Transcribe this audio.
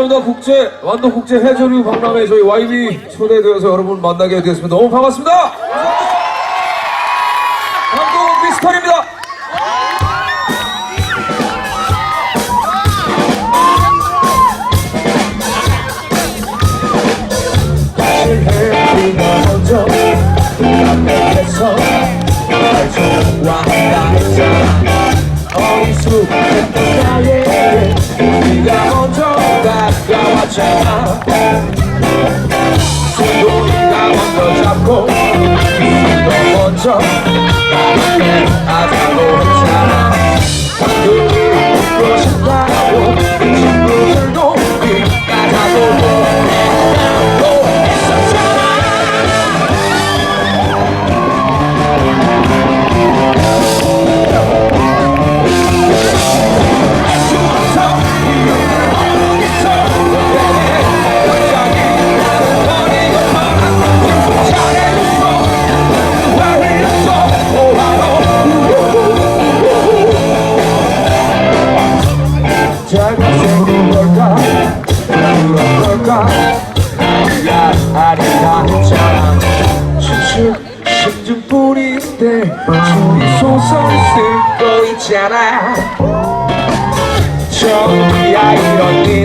감사합니다. 국제, 완도 국제 해저류 박람회 저희 YB 초대되어서 여러분 만나게 되었습니다. 너무 반갑습니다. 한국 미스터입니다. 날 좋아한다 했잖아 어리숙 네가 먼저 잡고 너 먼저 잘못생긴 걸까? 그런 걸까? 야 아니라 했잖아 추측 심증뿐인데 줄이 소설 쓰고 있잖아. 처음이야 이런 일